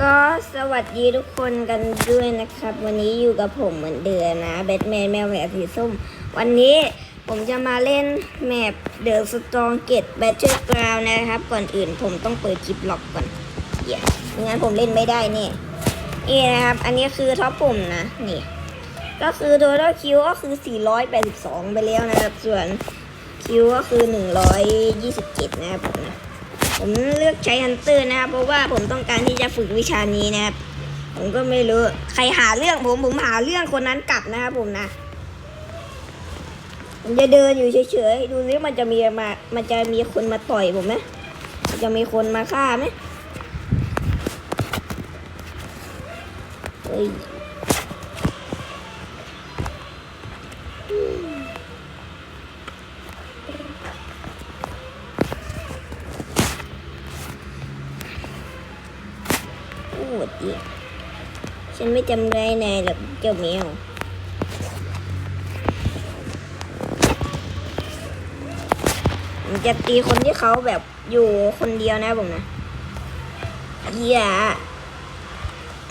ก็สวัสดีทุกคนกันด้วยนะครับ วันนี้อยู่กับผมเหมือนเดิมนะแบทแมนแมวแหวนสีส้ม วันนี้ผมจะมาเล่นแมปเดอะสตรองเกตแบทเทิลกราวนะครับ ก่อนอื่นผมต้องเปิดคลิปล็อกก่อนเหี้ยไม่งั้นผมเล่นไม่ได้นี่นี่นะครับ อันนี้คือท็อปผมนะ นี่ ก็คือ total Q ก็คือ 482 ไปแล้วนะครับ ส่วน Q ก็คือ 127 นะครับผมนะ ผมเลือกใช้ฮันเตอร์นะครับเพราะว่าผมต้องการที่จะฝึกวิชานี้นะครับ ผมก็ไม่รู้ใครหาเรื่องผมผมหาเรื่องคนนั้นกลับนะครับผมนะผมจะเดินอยู่เฉยๆดูซิมันจะมีมา มันจะมีคนมาต่อยผมไหมจะมีคนมาฆ่าไหมเฮ้ย ฉันไม่จำได้นายหรอกเจ้าแมวมจะตีคนที่เขาแบบอยู่คนเดียวนะผมนะอย่า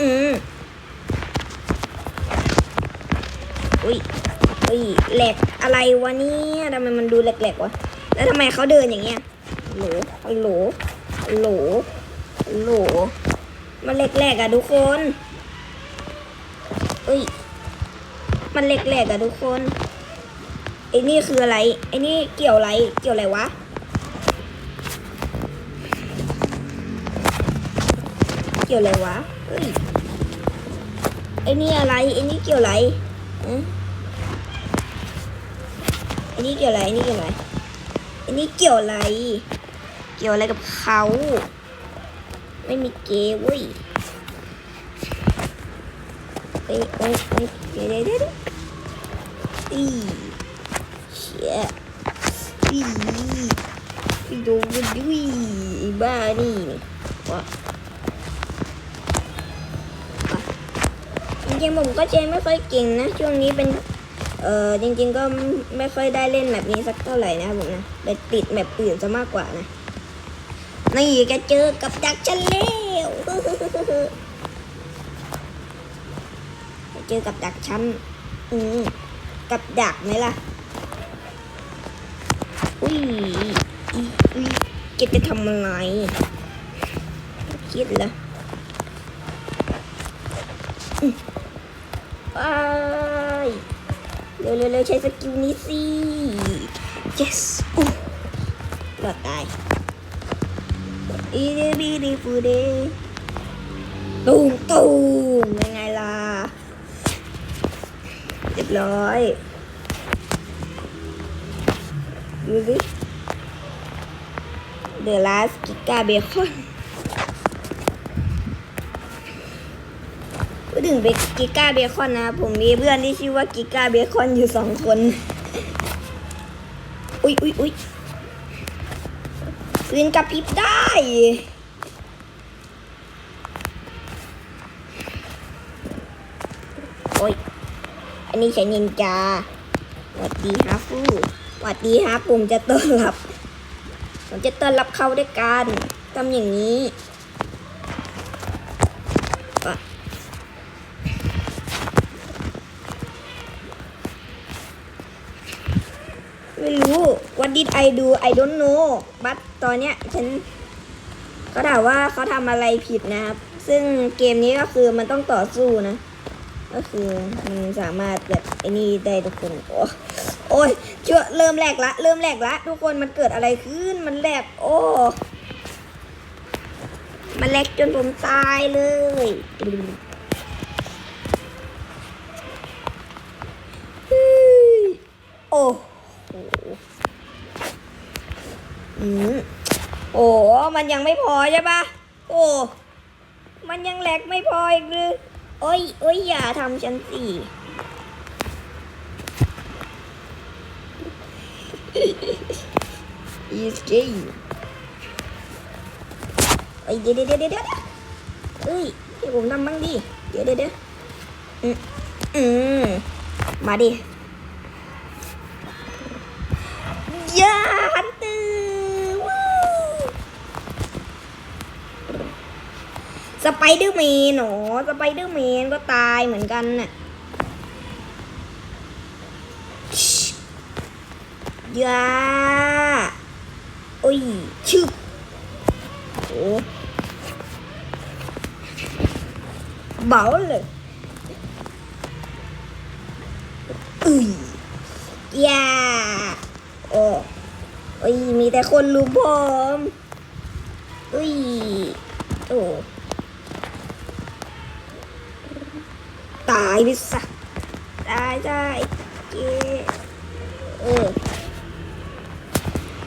อืมอุ้ยอุ้ยแหลกอะไรวะเนี่ยทำไมมันดูแหลกๆวะ แล้วทำไมเขาเดินอย่างเงี้ยฮัลโหลฮัลโหลฮัลโหลฮัลโหล มันแหลกๆอะทุกคนเอ้ย มันแหลกๆอะทุกคนไอ้นี่คืออะไรไอ้นี่เกี่ยวอะไร เกี่ยวอะไรวะ เกี่ยวอะไรวะเอ้ย ไอ้นี่อะไร ไอ้นี่เกี่ยวอะไรฮะไอ้นี่เกี่ยวอะไรไอ้นี่เกี่ยวอะไรไอ้นี่เกี่ยวอะไร เกี่ยวอะไรกับเขา ไม่มีเกเว้ยเอ้ยเอ้ยเอ้ยเดี๋ยวเดี๋ยวเดี๋ยวอีเชี่ยอีอีดูมันดุยอีบ้านี่นี่วะวะจริงๆผมก็เจนไม่ค่อยเก่งนะ ช่วงนี้เป็น เออจริง ๆ ก็ไม่ค่อยได้เล่นแบบนี้สักเท่าไหร่นะผมนะไปติดแบบอื่นซะมากกว่านะ นี่แกเจอกับดักฉันแล้วเจอกับดักฉันอืมกับดักไหมล่ะ อุ้ยอุ้ยอุ้ยแกจะทำอะไรคิดเหรอไปเร็วเร็วเร็วใช้สกิลนี้สิ yes อู้รอดตาย อีเดบีดีฟูเดตูมตูมยังไงล่ะเรียบร้อยดูสิเดอะลาสกิก้าเบคอนพูดถึงเบกิก้าเบคอนนะ ผมมีเพื่อนที่ชื่อว่ากิก้าเบคอนอยู่สองคน อุ๊ยอุ๊ยอุ๊ย ปืนกระพริบได้โอ้ย อันนี้ใช้นินจาสวัสดีฮะฟูสวัสดีฮะผมจะต้อนรับ ผมจะต้อนรับเขาด้วยการทำอย่างนี้ did I do I don't know but ตอนเนี้ยฉันเขาถามว่าเขาทำอะไรผิดนะครับ ซึ่งเกมนี้ก็คือมันต้องต่อสู้นะ ก็คือมันสามารถแบบไอ้นี่ได้ทุกคน โอ้โอ้ยเชื่อเริ่มแรกละ เริ่มแรกละ ทุกคนมันเกิดอะไรขึ้น มันแรกโอ้ มันแรกจนผมตายเลยฮึ่ยโอ้โหอืมโอ้ มันยังไม่พอใช่ปะโอ้ มันยังแหลกไม่พออีกหรือโอ้ยโอ้ยอย่าทำฉันสิอีสกี้เอ้ยเดี๋ยวเดี๋ยวเดี๋ยวเดี๋ยวเอ้ยให้ผมทำบ้างดิ เดี๋ยวเดี๋ยวเดี๋ยวอืมอืมมาดิยาฮันเตอร์วู้ สไปเดอร์แมนหนอสไปเดอร์แมนก็ตายเหมือนกันน่ะยาโอ้ยชึบโอ้เบาเลยอุ้ยยาโอ้โอ้ยมีแต่คนรู้ผมอุ้ยโอ้ายไปซะตายได้เย้เออ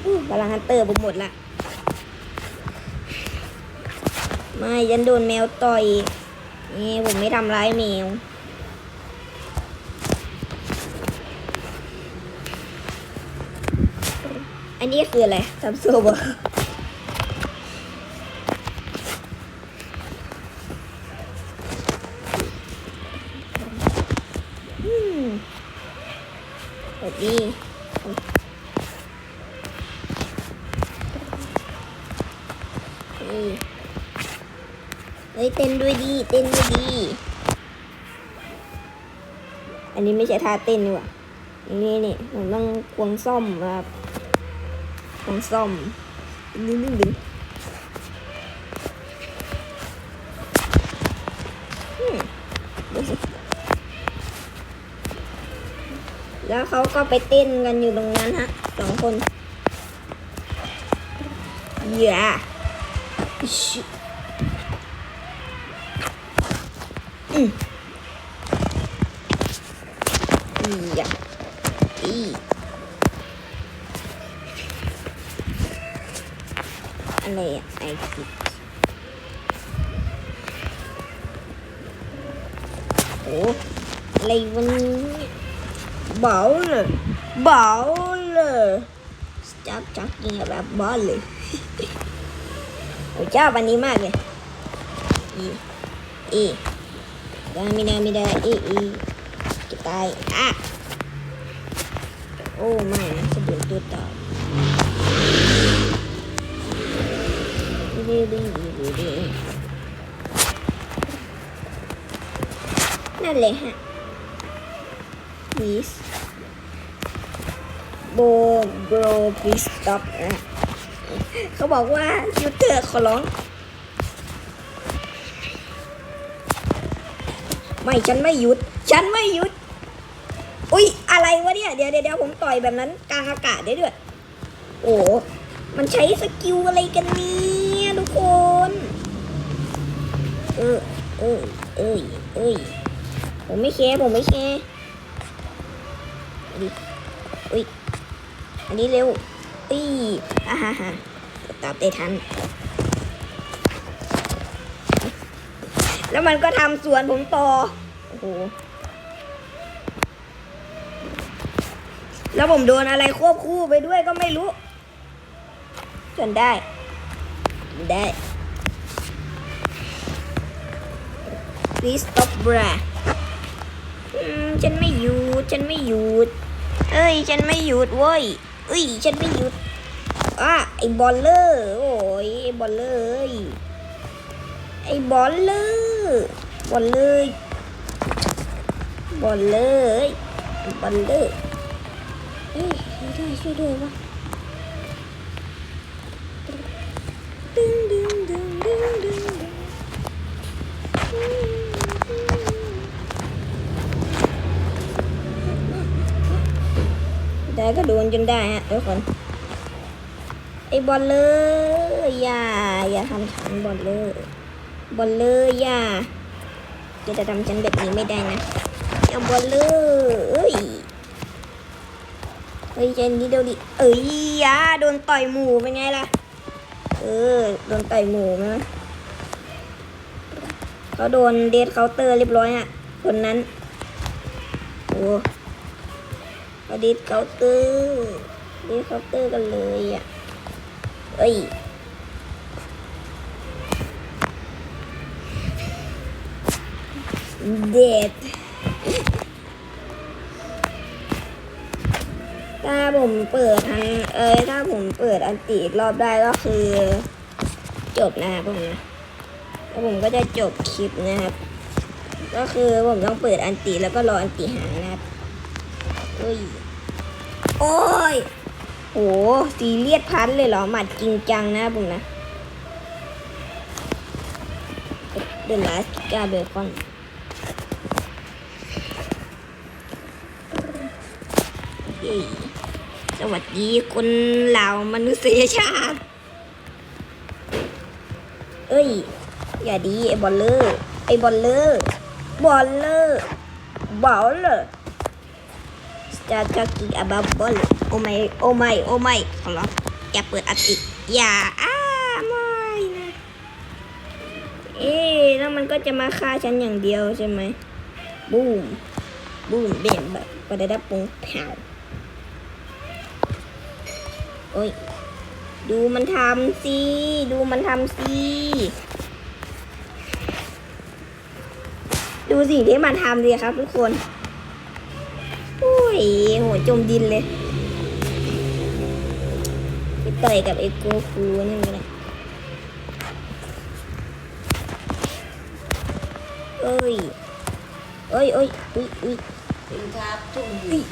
อู้พลังฮันเตอร์ผมหมดละไม่ยันโดนแมวต่อยนี่ผมไม่ทำร้ายแมวอันนี้คืออะไรทำโซ่บ สวัสดีเฮ้ยเฮ้ยเต้นด้วยดี เต้นด้วยดี อันนี้ไม่ใช่ท่าเต้นนี่หว่านี่นี่ผมต้องควงซ่อมครับควงซ่อมดึงดึงดึง แล้วเขาก็ไปเต้นกันอยู่ตรงนั้นฮะสองคนอย่าอืมอย่าอีอะไรอะไอคิดโอ้อะไรวันนี้ Bowler. Bowler. Stop talking about bowler. Good job, animale. E. E. Dami, dami, dami. E, e. Kita ay. Ah! Oh man, nasa bluetooth ako. Nali. Cái tay à ô mày nó sẽ được tôi tạo đi đi đi đi đi นั่นเลยฮะ please b o bro please stop นะเขาบอกว่าหยุดเถอะขอร้อง ไม่ฉันไม่หยุด ฉันไม่หยุด อุ๊ยอะไรวะเนี่ย เดี๋ยวเดี๋ยวผมต่อยแบบนั้นกลางอากาศได้ด้วย โอ้มันใช้สกิลอะไรกันเนี่ยทุกคน เออเออเอ้ยเอ้ยผมไม่แคร์ผมไม่แคร์ อุ้ยอันนี้เร็วอุ้ยอ่าฮ่าฮ่าตามได้ทัน แล้วมันก็ทำสวนผมต่อ โอ้โห แล้วผมโดนอะไรควบคู่ไปด้วยก็ไม่รู้ จนได้ ได้ please stop bra อืม ฉันไม่หยุด ฉันไม่หยุด เอ้ย ฉันไม่หยุดเว้ยเอ้ย ฉันไม่หยุดอะไอ้บอลเลอร์ โอ้ย ไอ้บอลเลอร์เอ้ยไอ้บอลเลอร์ บอลเลอร์ บอลเลอร์ เอ้ยบอลเลอร์เอ้ยช่วยด้วยช่วยด้วยวะ ก็โดนจนได้ฮะทุกคนไอ้บอลเลยอย่าอย่าทำฉันบอลเลยบอลเลยอย่าจะจะทำฉันแบบนี้ไม่ได้นะอย่าบอลเลยเอ้ยเฮ้ยเจนนี่เดี๋ยวดิเอ้ยอย่าโดนต่อยหมูเป็นไงล่ะเออโดนต่อยหมูนะเขาโดนเดทเคาน์เตอร์เรียบร้อยฮะคนนั้นโอ้ เอาดิสเคาน์เตอร์ดิสเคาน์เตอร์กันเลยอะเอ้ยเด็ดถ้าผมเปิดทันเอ้ยถ้าผมเปิดอันติอีรอบได้ก็คือ จบนะครับผมนะแล้วผมก็จะจบคลิปนะครับ ก็คือผมต้องเปิดอันติแล้วก็รออันติหายนะครับ เอ้ย โอ้ยโหซีเรียสพันเลยเหรอ หมัดจริงจังนะผมนะเดลาสกาเบคอนสวัสดีคนเหล่ามนุษยชาติ เอ้ย อย่าดี ไอ้บอลเลอร์ ไอ้บอลเลอร์ บอลเลอร์ บอลเลอร์ start talking about ball โอ้ไม่โอ้ไม่โอ้ไม่ขอร้องอย่าเปิดอัติอย่าอ้าไม่นะเอ๊ะแล้วมันก็จะมาฆ่าฉันอย่างเดียวใช่ไหมบูมบูมเบมแบบประดับปุงแผ่วโอ้ยดูมันทำสิดูมันทำสิดูสิ่งที่มันทำสิครับทุกคน โอ้ยโหจมดินเลยไปต่อยกับไอ้โกคูนั่นก็ได้เอ้ยเอ้ยเอ้ยอุ้ยอุ้ยถึงครับทุ่มอุ้ย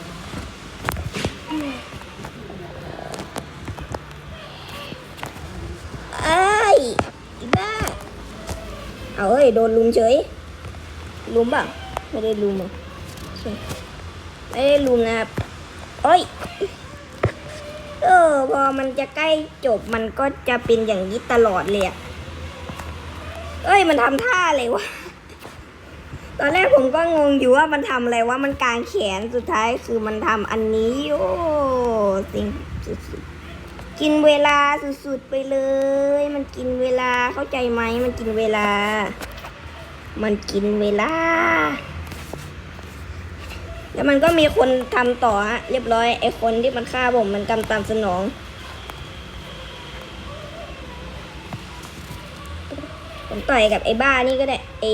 เอ้ยอีบ้าเอาเฮ้ยโดนลุมเฉยลุมเปล่าไม่ได้ลุมอะใช่ ไม่ได้ลุมนะครับโอ้ยเออพอมันจะใกล้จบมันก็จะเป็นอย่างนี้ตลอดเลยอะเอ้ยมันทำท่าอะไรวะตอนแรกผมก็งงอยู่ว่ามันทำอะไรว่ามันกางแขนสุดท้ายคือมันทำอันนี้โอ้สิ่งสุดๆกินเวลาสุดๆไปเลย มันกินเวลาเข้าใจไหมมันกินเวลา มันกินเวลา แล้วมันก็มีคนทำต่อฮะเรียบร้อยไอคนที่มันฆ่าผมมันกำตามสนองผมต่อยกับไอ้บ้านี่ก็ได้ไอ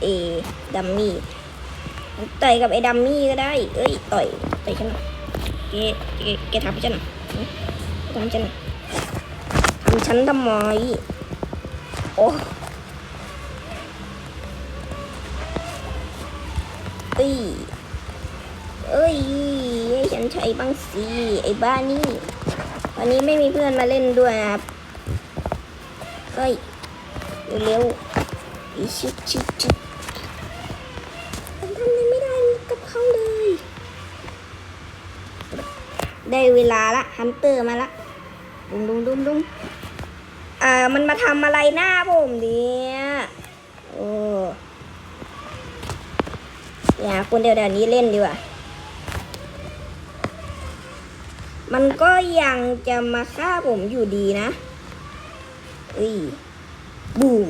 ไอดัมมี่ผมต่อยกับไอ้ดัมมี่ก็ได้ เอ้ยต่อยต่อยฉันหน่อยแกแกแกทำฉันหน่อยทำฉันหน่อยทำฉันทำไมโอ้ อ้ย เอ้ยให้ฉันใช้บ้างสิไอ้บ้านี่ วันนี้ไม่มีเพื่อนมาเล่นด้วยนะครับ เฮ้ย เร็วๆอีชิดชิดชิดฉันทำอะไรไม่ได้กับเขาเลย ได้เวลาละฮันเตอร์มาละดุมดุมดุมดุมอ่า มันมาทำอะไรหน้าผมเนี่ยโอ้ อย่าคนเดียวเดี๋ยวนี้เล่นดีกว่า มันก็ยังจะมาฆ่าผมอยู่ดีนะอุ้ยบูม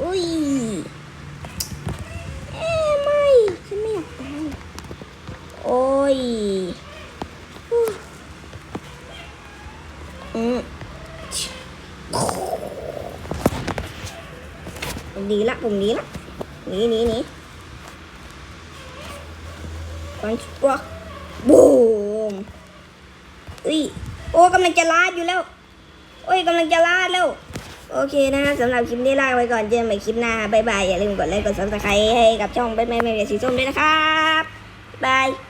อุ้ยเอ๊ะไม่ฉันไม่อยากตายโอ้ยอืม ผมหนีละผมนีละนีหนีหนีควันปักบูมอุ้ยโอ้กำลังจะลาดอยู่แล้วโอ้ยกำลังจะลาดแล้ว โอเคนะสำหรับคลิปนี้ลาไปก่อนเจอกันใหม่คลิปหน้าบายบายอย่าลืมกดไลค์กดซับสไครต์ให้กับช่องแบทแมนเมเดียสีส้มด้วยนะครับบาย